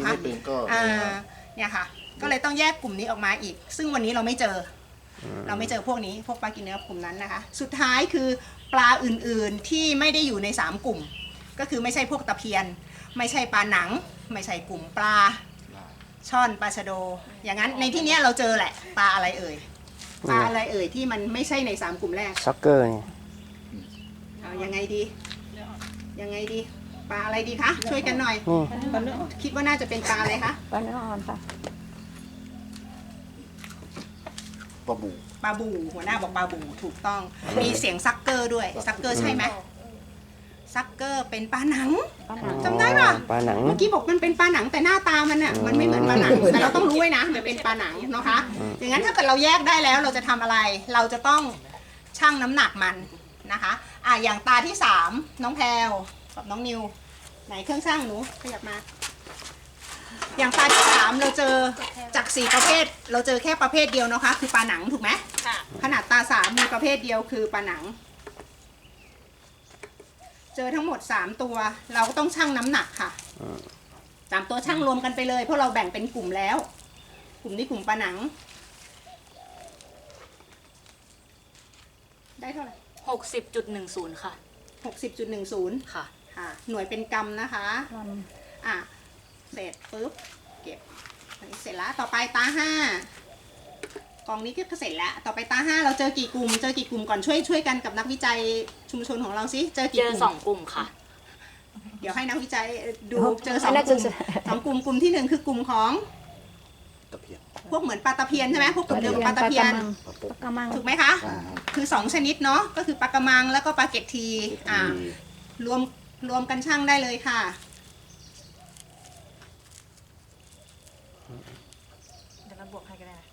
ที่คะไม่เป็นก็อ่าเนี่ยครับเนี่ยค่ะ ก็เลยต้องแยกกลุ่มนี้ออกมาอีก ซึ่งวันนี้เราไม่เจออเราไม่เจอพวกนี้พวกปลากินเนื้อกลุ่มนั้นนะคะ สุดท้ายคือปลาอื่นๆที่ไม่ได้อยู่ใน 3 กลุ่ม ก็คือไม่ใช่พวกตะเพียน ไม่ใช่ปลาหนัง ไม่ใช่กลุ่มปลาช่อนปลาชะโด อย่างนั้นในที่เนี้ยเราเจอแหละปลาอะไรเอ่ยปลาอะไรเอ่ยที่มันไม่ใช่ใน3กลุ่มแรก ซ็อกเกอร์นี่เอายังไงดี ยังไงดี ปลาอะไรดีคะ ช่วยกันหน่อยนี่คิดว่าน่าจะเป็นปลาอะไรคะ ปลาเนื้ออ่อนค่ะ ปลาบูปลาบู หัวหน้าบอกปลาบูถูกต้อง มีเสียงซักเกอร์ด้วย ซักเกอร์ใช่ไหมซักเกอร์เป็นปลาหนัง ปลาหนังจำได้ปะ ปลาหนัง เมื่อกี้บอกมันเป็นปลาหนังแต่หน้าตามันอะมันไม่เหมือนปลาหนังแต่เราต้องรู้ไว้นะมันเป็นปลาหนังเนาะคะอย่างนั้นถ้าเกิดเราแยกได้แล้วเราจะทำอะไร เราจะต้องชั่งน้ำหนักมันนะคะอะอย่างตาที่สามน้องแพลวกับน้องนิว ไหนเครื่องช่างหนูขยับมา อย่างตาที่สามเราเจอจากสี่ประเภท เราเจอแค่ประเภทเดียวนะคะ คือปลาหนังถูกไหมค่ะ ขนาดตาสามมีประเภทเดียวคือปลาหนัง เจอทั้งหมดสามตัว เราก็ต้องชั่งน้ำหนักค่ะสามตัวชั่งรวมกันไปเลย เพราะเราแบ่งเป็นกลุ่มแล้ว กลุ่มนี้กลุ่มปลาหนัง ได้เท่าไหร่หกสิบจุดหนึ่งศูนย์ค่ะ หกสิบจุดหนึ่งศูนย์ ค่ะ ค่ะหน่วยเป็นกรัมนะคะลอะเสร็จปุ๊บเก็บอันนี้เสร็จแล้วต่อไปตาห้ากองนี้ก็เสร็จแล้ว ต่อไปตาห้าเราเจอกี่กลุ่ม เจอกี่กลุ่มก่อนช่วยช่วยกันกับนักวิจัยชุมชนของเราสิเจอกี่เจกอลุ่ม สองกลุ่มค่ะ เดี๋ยวให้นักวิจัยดูำเจอสองให้นักลุ่มศึษาสองกลุ่มกลุ่มที่หนึ่งคือกลุ่มของตะเพียนพวกเหมือนปลาตะเพียนใช่ไหมพวกกลุ่มเดียวกับปลาตะเพียนปลาปปกลากระมังถูกไหมคะ อ่าคือสองชนิดเนาะก็คือปลากระมังแล้วก็ปลาเกตทีอ่า รวม รวมกันช่างได้เลยค่ะ เดี๋ยวเราบวกให้ก็ได้นะ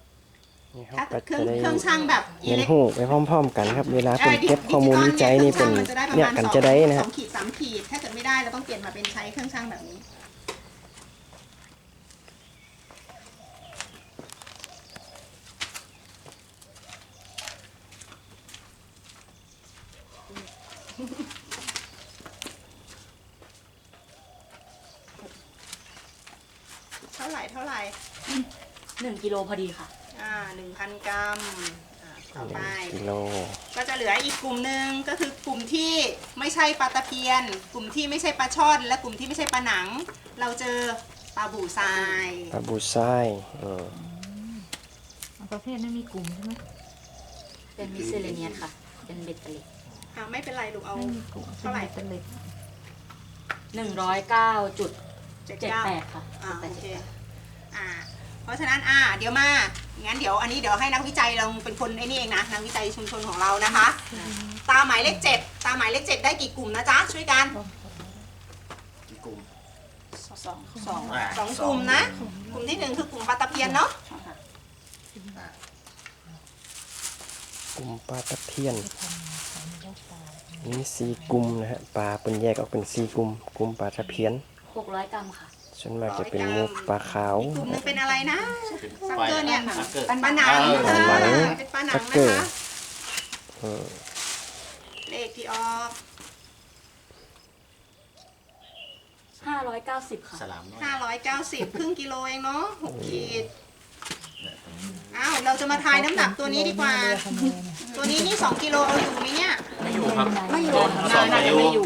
นี่คถ้ารับก็เครื่อจะงได้เครื่องช่างแบบอิเรียนเล็กหูไปพร้อมๆกันครับ เวลาเป็นเก็บข้อมูลวิจัยนี่เป็นมัจะได้ประเนี่ยมาณกันสองจะได้นะสฮะองขีดสามขีด ถ้าเกิดไม่ได้เราต้องเปลี่ยนมาเป็นใช้เครื่องช่างแบบนี้ เท่าไหร่เท่าไหร่ หนึ่งกิโลพอดีค่ะ อ่าหนึ่งพันกรัมอ่าต่อไป กิโลก็จะเหลืออีกกลุ่มหนึ่งก็คือกลุ่มที่ไม่ใช่ปลาตะเพียน กลุ่มที่ไม่ใช่ปลาช่อน และกลุ่มที่ไม่ใช่ปลาหนัง เราเจอปลาบูทราย ปลาบูไส้เออประเภทนั้นมีกลุ่มใช่ไหมเป็นมิสเซเลเนียสค่ะ เป็นเบ็ดเตล็ดอ่าไม่เป็นไรลูกเอา ไม่มีกลุ่มเท่าไหร่ เป็นเหล็กหนึ่งร้อยเก้าจุดเจ็ดเจ็ดเก้าแปดค่ะอ่าเจ็ดโอแปดเคอ่า เพราะฉะนั้นอ่าเดี๋ยวมางั้นเดี๋ยวอันนี้เดี๋ยวให้นักวิจัยเราเป็นคนไอ้นี่เองนะนักวิจัยชุมชนของเรานะคะ ตาหมายเลขเจ็ดตาหมายเลขเจ็ดได้กี่กลุ่มนะจ๊ะช่วยกันกี่กลุ่มสองสองอ่าสองกลุ่มนะ กลุ่มที่หนึ่งคือกลุ่มปลาตะเพียนเนาะกลุ่มปลาตะเพียนมีสี่กลุ่มนะฮะปลาเป็นแยกออกเป็นสี่กลุ่มกลุ่มปลาตะเพียนหกร้อยกรัมค่ะ ส่วนมากจะเป็นหมูปลาขาวอีกกลุ่มหนึงเป็นอะไรนะเป็นซักไฟเกอร์เนี่ยซักเกอร์ ปลาหนังเออเออ ปลาหนัง เป็นปลาหนัซังกนะเกอร์คะเออเลขที่ออกห้าร้อยเก้าสิบค่ะสลามน้อย590 ครึ่งกิโลเองเนาะ6ขีดอ้าวเราจะมาทายน้ำหนักตัวนี้ดีกว่า ตัวนี้นี่ 2 กิโลเอาอยู่ไหมเนี่ย ไม่อยู่ครับ ไม่อยู่ สองน่าจะไม่อยู่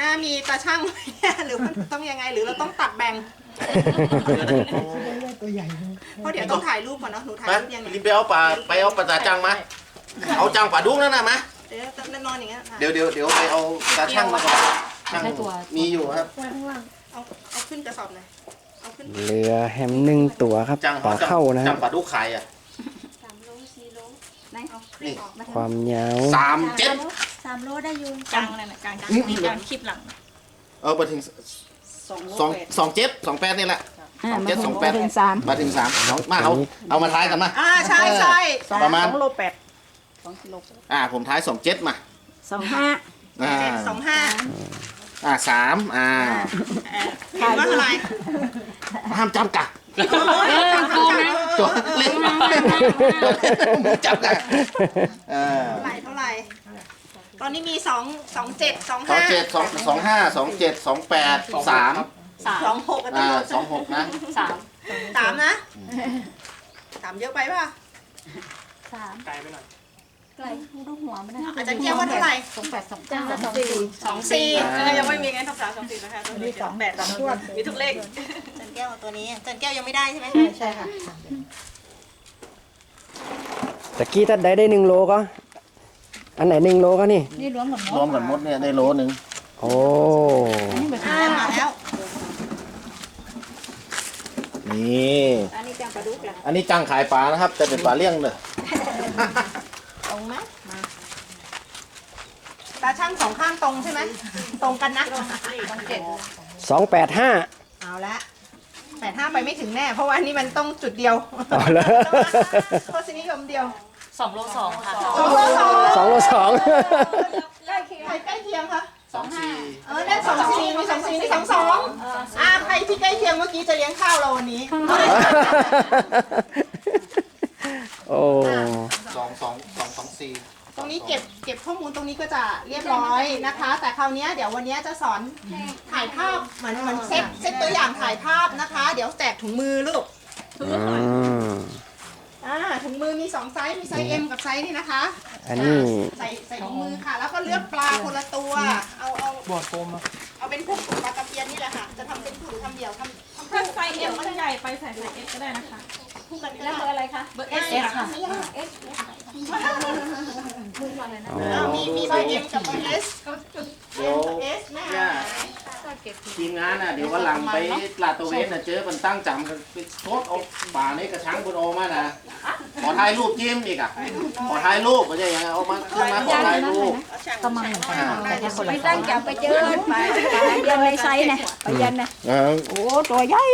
หัวหน้ามีตาช่างไหมเนี่ยหรือว่าต้องยังไงหรือเราต้องตัดแบ่งเพราะเดี๋ยวต้องถ่ายรูปก่อนเนาะหนูถ่ายไปรูปยังไงรีบไปเอาปลาไปเอาปลาตาจังมา เอาจังปลาดุ้งนั่นนะมาเดี๋ยวจะนอนอย่างเงี้ยค่ะเดี๋ยวเดี๋ยวเดี๋ยวไปเอาตาช่างมาก่อนช่างใช้ตัวมีอยู่ครับ เอาเอาขึ้นกระสอบหน่อยเอาขึ้นเรือแฮมหนึ่งตัวครับจังปลาเข้านะจัฮะงปลาดุ้งไข่อะ สามโลสี่โลไหนเอาคลิปออกมาความยาวสามเจ็ดสามโลได้อยู่กลางนั่นแหละกลางกลางมีกลางคลิปหลัง เออไปถึงสองโลสองแปดสองเจ็ดสองแปดนี่แหละอ่าสองเจ็ดสองแปดถึงสามมาถึงสามเอามาเอาเอามาท้ายกันมาอ่าใช่ใช่ประมาณสองโลแปดสองกิโลอ่าผมท้ายสองเจ็ดมาสองห้าอ่าเจ็ดสองห้าอ่าสามอ่าเอ่อเห็นว่าเท่าไหร่ห้ามจำกัดเออโกงนะตัวเล็กจำกัดเออ ตอนนี้มีสองสองเจ็ดสองสองห้าเจ็ดสองสองห้าสองเจ็ดสองแปดสามสามสองหกกันอ่าทั้งหมดสองหกนะ สามสามนะสามเยอะไปป่ะสามไกลไปหน่อยไกลต้องหัวมันนะอาจารย์แก้วว่าเท่าไหร่สองแปดสองเก้าสองสี่สองสี่ยังไม่มีไงทับสามสองสี่นะคะต้องมีสองแปดสองมีทุกเลขอาจารย์แก้วเอาตัวนี้อาจารย์แก้วยังไม่ได้ใช่ไหมใช่ค่ะตะกี้ถ้าได้ได้หนึ่งโลก็ อันไหนหนึ่งโลก็นี่ นี่รวมหมดรวมกันหมดเนี่ยได้โลหนึ่งโอ้นี่แบบอ่ามาแล้ว นี่อันนี้จังปลาดุกละอันนี้จังขายปลานะครับแต่เป็นปลาเลี้ยงเลยตรงไหมมาตาช่างสองข้างตรงใช่ไหมตรงกันนะต้องเจ็ดสองแปดห้าเอาละแปดห้าไปไม่ถึงแน่ เพราะว่านี่มันต้องจุดเดียวเอาละโทษนิยมเดียว สองโลสองค่ะสองโลสองสองโลสองใกล้เคียงใครใกล้เคียงคะสองสี่เออได้สองสี่มีสองสี่มีสองสองอ่าใครที่ใกล้เคียงเมื่อกี้จะเลี้ยงข้าวเราวันนี้ โอ้สองสองสองสองสี่ตรงนี้เก็บเก็บข้อมูลตรงนี้ก็จะเรียบร้อยนะคะ แต่คราวเนี้ยเดี๋ยววันเนี้ยจะสอนถ่ายภาพเหมือนเหมือนเซตเซตตัวอย่างถ่ายภาพนะคะ เดี๋ยวแจกถุงมือลูกอืมอ่า ถุงมือมีสองไซส์มีไซส์ M กับไซส์นี่นะคะอันนี้ ใส่ใส่ถุงมือค่ะ แล้วก็เลือกปลาคนละตัว เอาเอาบอดโฟมเอาเป็นพวกปลากระเพียนนี่แหละค่ะ จะทำเป็นถุงทำเดี่ยวทำทำถ้าคู่ไซส์เอ็มมันใหญ่ไปใส่ไซส์เอสก็ได้นะคะ คู่กันก็แล้วได้เบอร์อะไรคะ เบอร์เอสเอสค่ะอ๋ออ่ามีมีเบอร์ M กับเบอร์ S ก็จุดเดี๋ยว S แม่ย่าทีมงานน่ะเดี๋ยววันหลังไปลาดตระเวนน่ะเจอมันตั้งจำกันไปโคตรเอาป่านี่กระชังบนโอมานะข อถ่ายรูปจิ้มอีกอะขอถ่ายรูปไม่ใช่ยังไงเอามาขึ้นมาขอถ่ายรูปก็มังเหมือนกันอ่าแต่แค่คนละไม่ตั้งจับไปเจอไปไปยันในไซส์นะไปยันนะเออโอ้ตัวใหญ่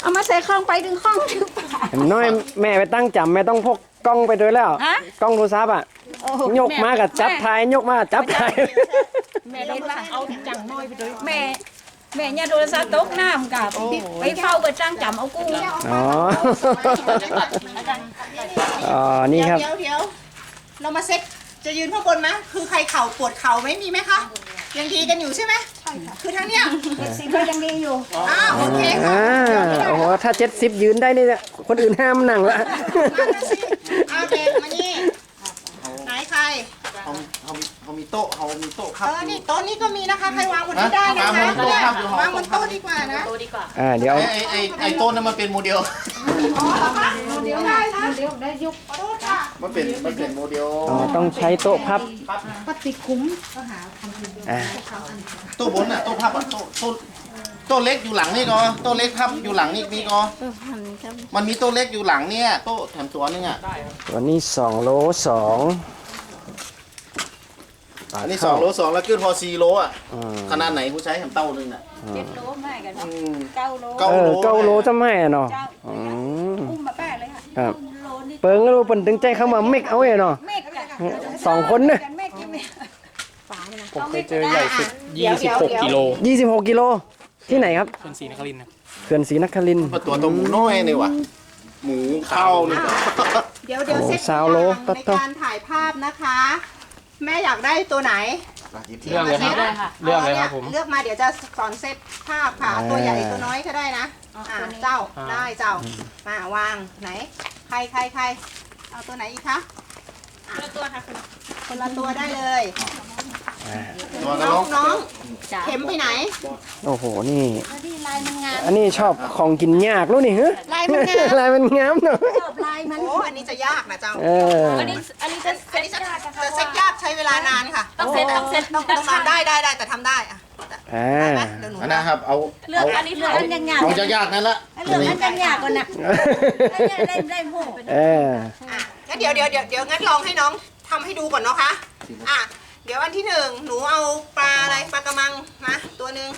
เอามาใส่ข้องไปถึงข้องถึงปากเห็นน้อยแม่ไปตั้งจำแม่ต้องพกกล้องไปด้วยแล้วฮะกล้องโทรศัพท์อะโอ้โหยกมากับจับถ่ายยกมากับจับถ่ายแม่เล่นว่าเอาจังน้อยไปด้วยแม่ แม่เนี่ยโทรศัพท์ตกน้ำกับไปเฝ้าก็จ้างจำเอากุ้งอ๋ออ๋อนี่ครับ เดี๋ยวเดี๋ยวเรามาเซ็ตจะยืนข้างบนไหมคือใครเข่าปวดเข่าไม่มีไหมคะยังดีกันอยู่ใช่ไหมใช่ค่ะคือทั้งเนี้ยสิก็ยังดีอยู่อ้าวโอเคค่ะอ่าโอ้โหถ้าเจ็ดสิบยืนได้นี่เนี่ยคนอื่นห้ามนั่งละมาดูสิเอาเด็กมานี่ไหนใคร โต๊ะเขามีโต๊ะครัเอบอนี่โต๊ะนี้ก็มีนะคะ ใครวางบนนี้ได้นะคะวางบนโต๊ะครับอยู่ห้องวางบนโต๊ะดีกว่านะโตดีกว่าอ่าเดี๋ยว ไอ้ไอ้ไอ้โต๊ะนั้นมันเป็นโมเดลอ๋อเหรอคะเดี๋ยวได้นะเดี๋ยวได้ยุคขอโทษค่ะมันเป็นมันเป็นโมเดลอ๋อต้องใช้โต๊ะพับปฏิคุ้มอ่าโต๊ะบนอะโต๊ะพับอะโต๊ะโต๊ะโต๊ะเล็กอยู่หลังนี่ก็โต๊ะเล็กพับอยู่หลังนี่มีก็มันมีโต๊ะเล็กอยู่หลังเนี่ยโต๊ะแถมตัวนึงอะ วันนี้สองโลสอง อันนี้สองโลสองแล้วขึ้นพอสี่โลอะอืมขนาดไหนผู้ใช้แถมเต้านึงอะเจ็ดโลไม่กันอืมเก้าโลเก้าเอโลอเก้าโลจะไม่อะเนาะ เจ้าอืม อุ้มมาแป้เลยค่ะครับโลนี่เปิงก็รู้เปิ่นถึงใจเข้ามาเมกเอาไว้เนาะ เมฆกันสองคนเนี่ย เมฆกินเมฆผมเคยเจอใหญ่สุดเดี๋ยวเดี๋ยว26 กิโลยี่สิบหกกิโลที่ไหนครับคนศรีนครินทร์นะเขื่อนศรีนครินทร์ตัวตัวหมูน้อยนี่ว่ะหมูเข้านี่ก็เดี๋ยวเดี๋ยวโอ้เซ็ตสาวโลตัวตัอย่าดงต่อ ในการถ่ายภาพนะคะ แม่อยากได้ตัวไหนเรื่องเลยครับ ได้ค่ะเรื่องเลยครับผม เลือกมาเดี๋ยวจะสอนเซตภาพค่ะตัวใหญ่ตัวน้อยก็ได้นะอ่าเจ้าอ่า ได้เจ้ามาวางไหน ใครใครใครเอาตัวไหนอีกคะ คนละตัวค่ะคุณคนละตัวได้เลยตัวกระ น้ลอองกน้องเข็มไปไหน โอ้โห นี่ นี่ลายมันงามอันนี้ชอบของกินยากรู้นี่ฮะลายมันงาม ลายมันงามเนาะชอบลายมันโอ้ อันนี้จะยากนะเจ้า เออ อันนี้อันนี้อัจะนอันนี้จะจะเซ็ตยากใช้เวลานานค่ะ ต้องเซ็ตต้องเซ็ตต้องต้องนานได้ได้ได้แต่ทำได้อะอ่า ได้ไหมเดี๋ยวหนูอันนะครับ เอาเลือกอันนี้เลือกอันยังยากของจะยากนั่นละเรื่องนั้นยังยากกว่าน่ะได้ได้โม่เอออะงั้นเดี๋ยวเดี๋ยวเดี๋ยวเดี๋ยวงั้นลองให้น้องทำให้ดูก่อนเนาะคะอะ เดี๋ยวอันที่หนึ่งหนูเอาปลาอะไรปลากระมังมาตัวหนึ่ง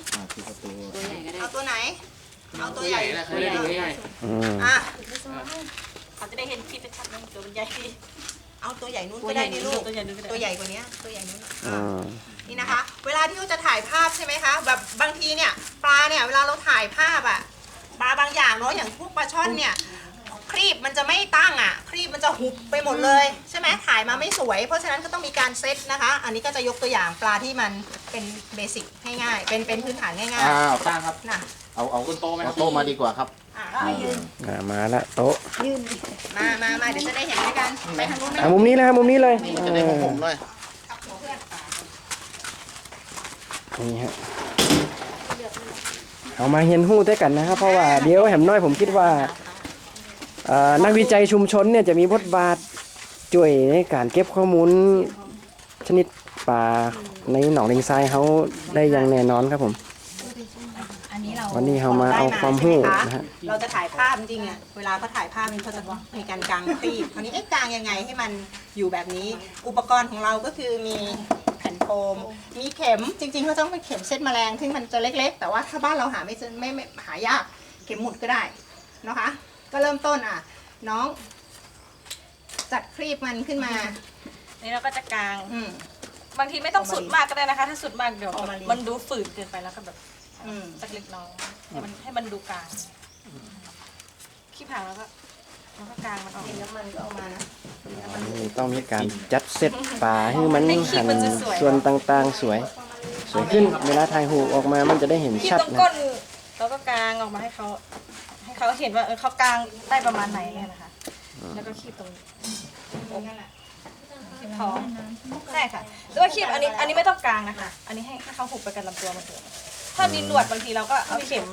ตัวใหญ่ก็ได้เอาตัวไหน เอาตัวใหญ่ไม่ได้ดูง่ายอืมอะเขาจะได้เห็นคลิปชัดๆนึงตัวมันใหญ่เอาตัวใหญ่นู้นก็ได้นี่ลูกตัวใหญ่นึงก็ได้ตัวใหญ่กว่านี้ตัวใหญ่นู้นอืมนี่นะคะ เวลาที่เราจะถ่ายภาพใช่ไหมคะ แบบบางทีเนี่ยปลาเนี่ยเวลาเราถ่ายภาพอะปลาบางอย่างเนาะอย่างพวกปลาช่อนเนี่ย ครีบมันจะไม่ตั้งอะครีบมันจะหุบไปหมดเลย ใช่ไหมถ่ายมาไม่สวย เพราะฉะนั้นก็ต้องมีการเซตนะคะ อันนี้ก็จะยกตัวอย่างปลาที่มันเป็นเบสิกง่ายๆเป็นเป็นพื้นฐานง่ายอ้าวตั้งครับ ๆนะเอาเอาเอาคุณโตไหมคเอารับโต๊ะมาดีกว่าครับอะเอายืนอ่ามาละโต๊ะมามามาเดี๋ยวจะได้เห็นด้วยกันไปทางนู้นไหมอ่ามุมนี้เลยครับมุมนี้เลยนี่มันจะได้ของผมหน่อยนี่ฮะเอามาเฮียนหู้ด้วยกันนะครับเพราะว่าเดี๋ยวแหมน้อยผมคิดว่าเอ่อ นักวิจัยชุมชนเนี่ยจะมีบทบาทช่วยในการเก็บข้อมูลชนิดปลาในหนองเลงทรายเขาได้อย่างแน่นอนครับผม อันนี้เราวันนี้เรามาเอาความรู้นะฮะ เราจะถ่ายภาพจริงๆอะเวลาเขาถ่ายภาพมันเขาจะมีการกางครีบคราวนี้ไอ้กางยังไงให้มันอยู่แบบนี้ อุปกรณ์ของเราก็คือมีแผ่นโฟมมีเข็มจริงๆเขาต้องเป็นเข็มเส้นแมลงซึ่งมันจะเล็ก ๆ แต่ว่าถ้าบ้านเราหาไม่เจอไม่ไม่หายากเข็มหมุดก็ได้นะคะ ก็เริ่มต้นอะ น้อง จัดครีบมันขึ้นมา นี่เราก็จะกาง อืม บางทีไม่ต้องสุดมากก็ได้นะคะ ถ้าสุดมากเดี๋ยว เอามาเรียนมันดูฝืดเกินไปแล้วก็แบบอืม สักเล็กน้อยให้มันให้มันดูกลางขี้ผางแล้วก็แล้วก็กลางมันออก เห็นน้ำมันก็เอามานะนี่ต้องมีการจัดเซตปลาให้มันหันส่วนต่างๆสวย สวยขึ้นเวลาถ่ายหูออกมามันจะได้เห็นคีบชัดตรงนะก้นแล้วก็กลางออกมาให้เขาให้ เขาเห็นว่าเออเขากลางได้ประมาณไหนเนี่ยนะคะ แล้วก็คีบตรงนี้คีบท้องใช่ค่ะหรือว่าคีบอันนี้อันนี้ไม่ต้องกลางนะคะ อันนี้ให้ให้เขาหุบไปกันลำตัวมันเถอะถ้ามีหนวดบางทีเราก็เอาเข็ม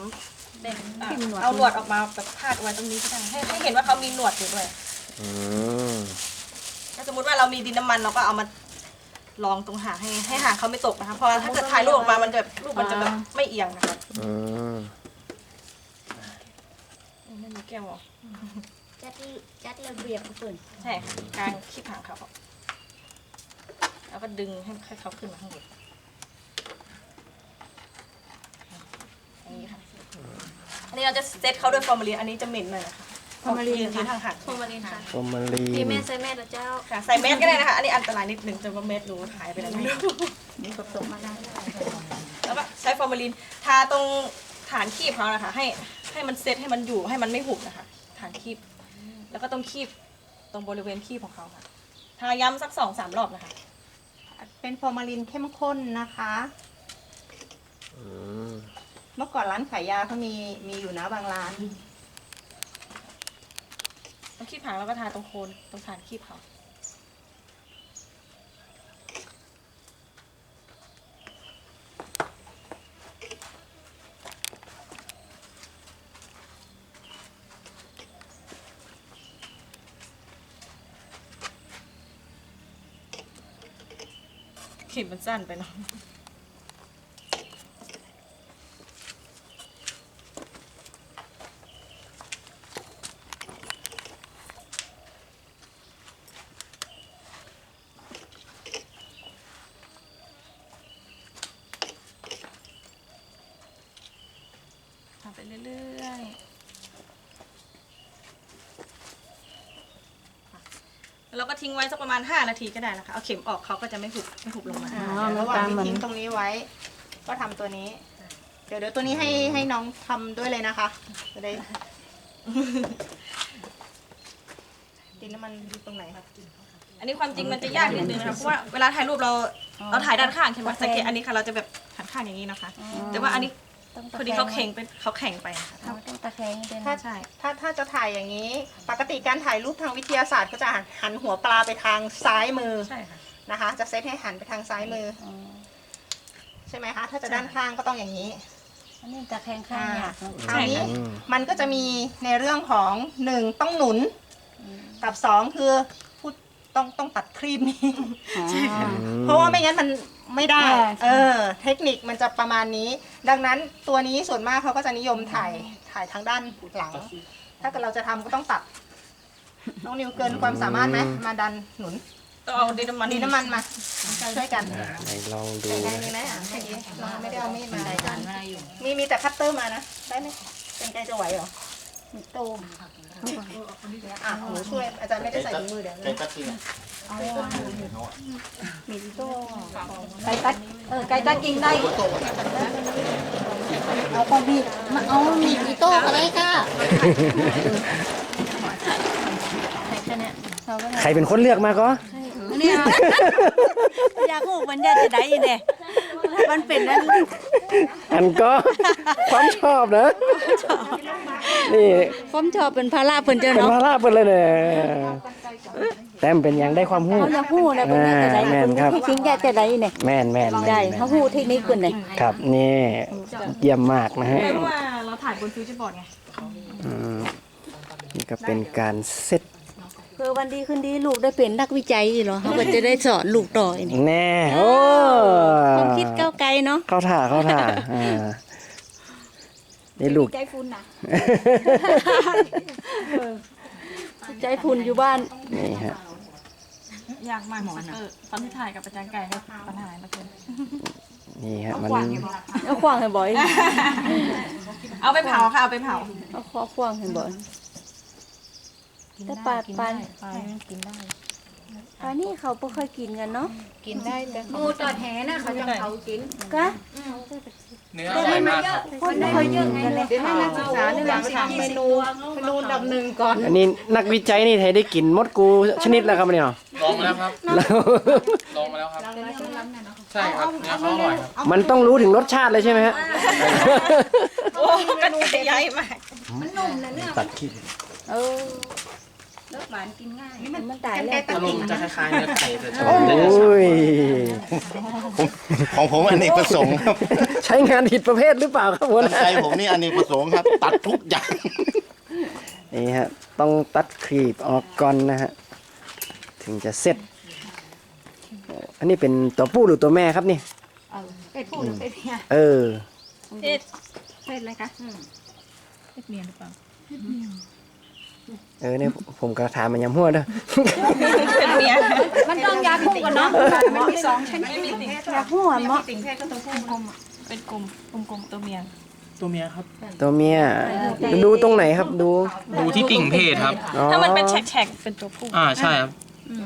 อะเอาหนวดออกมาแบบพาดไว้ตรงนี้ก็ได้ให้ให้เห็นว่าเขามีหนวดอยู่ด้วยอืมถ้าสมมติว่าเรามีดินน้ำมันเราก็เอามาลองตรงหางให้ให้หางเขาไม่ตกนะคะเพราะว่าถ้าเกิดถ่ายรูปออกมามันจะแบบรูปมันจะแบบไม่เอียงนะคะ อืมไม่มีแก้วหรอจัดจัดระเบียบเปิ่นใช่ค่ะกลางขี้ผางเขาแล้วก็ดึงให้ให้เขาขึ้นมาข้างบนอย่างนี้ค่ะอันนี้เราจะเซตเขาด้วยฟอร์มาลีนอันนี้จะเหม็นหน่อยนะคะฟอร์มาลีนยืนห่างๆฟอร์มาลินค่ะฟอร์มาลีพี่นแม่ใส่แม่แล้วเจ้าค่ะใส่เม็ดก็ได้นะคะ อันนี้อันตรายนิดนึงจนว่าเม็ดรู้หายไปแล้วไม่รู้นี่ผสมมาได้แล้วก็ใช้ฟอร์มาลินทาตรงฐานคีบเขานะคะ ให้ ให้มันเซตให้มันอยู่ให้มันไม่หุบนะคะฐานคีบ แล้วก็ต้องคีบตรงบริเวณคีบของเขาค่ะ ทาย้ำสักสองสามรอบนะคะ เป็นฟอร์มาลินเข้มข้นนะคะ อืมเมื่อก่อนร้านขายยาเขามีมีอยู่นะบางร้าน ต้องคีบหางแล้วก็ทาตรงโคนตรงฐานคีบเขา ขีดมันสั้นไปเนาะทำไปเรื่อยๆค่ะแล้ว เราก็ทิ้งไว้สักประมาณ 5 นาทีก็ได้นะคะ เอาเข็มออกเขาก็จะไม่หุบไม่หุบลงมา อ่าเดี๋ยวระหว่างที่ทิ้งตรงนี้ไว้ ก็ทำตัวนี้ เดี๋ยวเดี๋ยวตัวนี้ให้ให้น้องทำด้วยเลยนะคะ จะได้ ดินน้ำมันอยู่ตรงไหนคะอันนี้ความจริงมันจะยากนิดนึงนะคะเพราะว่าเวลาถ่ายรูปเราเราถ่ายด้านข้างใช่ไหมสังเกตอันนี้ค่ะเราจะแบบหันข้างอย่างนี้นะคะ แต่ว่าอันนี้พอดีเขาแข็งเป็นเขาแข็งไปนะคะ ต้องตะแคงเป็นถ้าใช่ ถ้าถ้าจะถ่ายอย่างนี้ ปกติการถ่ายรูปทางวิทยาศาสตร์ก็จะหันหันหัวปลาไปทางซ้ายมือใช่ค่ะนะคะ จะเซตให้หันไปทางซ้ายมืออใช่ไหมคะ ถ้าจะด้านข้างก็ต้องอย่างนี้อันนี้ตะแคงข้างอยากคราวนี้อืมมันก็จะมีในเรื่องของหนึ่งต้องหนุน กับสองคือพูดต้องต้องตัดครีบนี้เพราะว่าไม่งั้นมันไม่ได้ เออ เทคนิคมันจะประมาณนี้ ดังนั้นตัวนี้ส่วนมากเขาก็จะนิยมถ่าย ถ่ายทางด้านหลัง ถ้าเกิดเราจะทำก็ต้องตัด น้องนิวเกินความสามารถไหม มาดันหนุนต้องเอาดินน้ำมันดีน้ำมันมาช่วยกันอะไหนลองดูได้นะไหมอะเมื่อกี้เราไม่ได้เอามีดมาได้กันมาอยู่มีมีแต่คัตเตอร์มานะ ได้ไหมเป็นไกลจะไหวเหรอมีโตมอะหนูช่วยอาจารย์ไม่ได้ใส่ถุงมือเดี๋ยว ใช้ตัดทิ้ง มีโตไก่ตัดเออไก่ตัดกิ่งได้ เอาความมีมาเอามีอีโต้อะไรค่ะแค่นี้เราก็ใครเป็นคนเลือกมาก็เนี่ยอยากหูมันจะจะได้เนี่ยมันเป็นนั่นอันก็ความชอบนะนี่ผมชอบเป็นพาราเพิ่นเจ้าเป็นเนาะพาราเปิดเลยเนี่ย แต้มเป็นอย่างได้ความหู้ เขาจะฮู้นะเพิ่นน่าจะได้อ่าแม่นครับ ที่จริงอยากจะได้เนี่ยแม่นแม่นแม่นได้แม่นเขาฮู้เทคนิคเพิ่นน่ะครับนี่เยี่ยมมากนะฮะเพราะว่าเราถ่ายบนฟิวเจอร์บอร์ดไง อืมนี่ก็เป็นการเซตเพื่อวันดีคืนดีลูกได้เป็นนักวิจัยเหรอเขาก็จะได้สอนลูกต่ออีกนี่แน่โอ้ความคิดก้าวไกลเนาะ เข้าท่าเข้าท่าอ่านี่ลูก ใจฝุ่นน่ะ ใจฝุ่นอยู่บ้าน นี่ฮะยากมากสักเออตอนที่ถ่ายกับอาจารย์ไก่ก็ปัญหามาเกินนี่ฮะมันเอาขวางให้บ่อย เอาไปเผาค่ะเอาไปเผาเอาขอขวางให้บ่อยแต่ปลาปลาปลากินได้ปลานี่เขาบ่เคยกินกันเนาะกินได้แต่งูตอดแหนะเขาจะเผากินกะ เนื้ออร่อยมากครับคนบ่เคยกินกันเลยเดี๋ยวให้นักศึกษาเนี่ยลองทำเมนูเมนูอันดับหนึ่งก่อนอันนี้นักวิจัยนี่ไทยได้กินมดกูชนิดแล้วครับเนี่ยเนาะลองมาแล้วครับแล้วลองมาแล้วครับใช่ครับเนื้อเขาอร่อยครับมันต้องรู้ถึงรสชาติเลยใช่ไหมฮะโอ้กันไก่ใหญ่มากตัดขี้เออรส หวานกินง่ายมันตายแล้วอารมณ์จะคล้ายๆเนื้อไก่แต่จะโอ้ยของผมอันนี้ประสงค์ครับใช้งานผิดประเภทหรือเปล่าครับหัวหตั้งน้าใจผมนี่อันนี้ประสงค์ครับ ตัดทุกอย่างนี่ฮะต้องตัดครีบออกก่อนนะฮะถึงจะเสร็จ อันนี้เป็นตัวผู้หรือตัวแม่ครับนี่เป็ดผู้หรือเป็ดเมียเออเอ็ดเป็ดอะไรคะเอ็ดเมียนหรือเปล่าเออเนี่ยผมกระถามมันยำหัวเด้อเป็นเมียมันต้องยาคู่กันเนาะมันมีสองชนิดไม่มีติ่งอยากหัวเมาะติ่งเพศก็ตัวผู้กลมเป็นกลมกลมๆตัวเมียตัวเมียครับ ตัวเมียดูตรงไหนครับดู ดูที่ติ่งเพศครับอ๋อถ้ามันเป็นแฉกๆเป็นตัวผู้อ่าใช่ครับ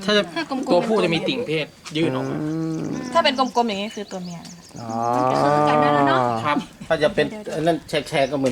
ถ้าจะตัวผู้จะมีติ่งเพศยื่นออกมาอืมถ้าเป็นกลมๆอย่างนี้คือตัวเมียนะคะอ๋อครับ ถ้าจะเป็นนั่นแฉกๆก็เหมือน